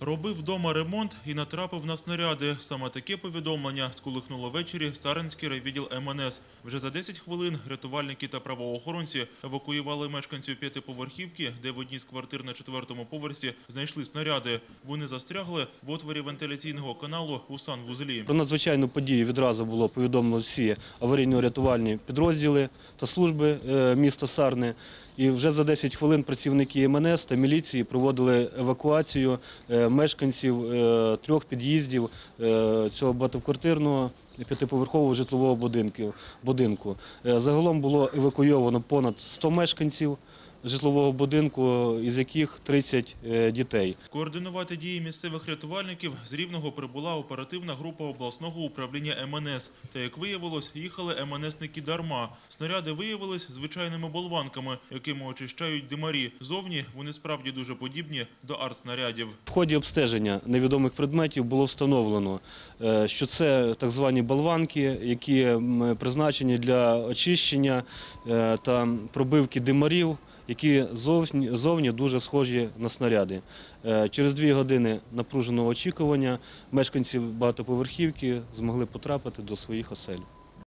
Робив вдома ремонт і натрапив на снаряди. Саме таке повідомлення сколихнуло ввечері Саринський райвідділ МНС. Вже за 10 хвилин рятувальники та правоохоронці евакуювали мешканців п'ятиповерхівки, де в одній з квартир на четвертому поверсі знайшли снаряди. Вони застрягли в отворі вентиляційного каналу у санвузлі. Про надзвичайну подію відразу було повідомлено всі аварійно-рятувальні підрозділи та служби е, міста Сарни. І вже за 10 хвилин працівники МНС та міліції проводили евакуацію е, мешканців е, трьох під'їздів е, цього багатоквартирного п'ятиповерхового житлового будинку. Загалом було евакуйовано понад 100 мешканців житлового будинку, із яких 30 е, дітей. Координувати дії місцевих рятувальників з Рівного прибула оперативна група обласного управління МНС. Та, як виявилось, їхали МНСники дарма. Снаряди виявились звичайними болванками, якими очищають димарі. Зовні вони справді дуже подібні до артснарядів. В ході обстеження невідомих предметів було встановлено, е, що це так звані болванки, які призначені для очищення е, та пробивки димарів, які зовні, дуже схожі на снаряди. Е, Через дві години напруженого очікування мешканці багатоповерхівки змогли потрапити до своїх осель.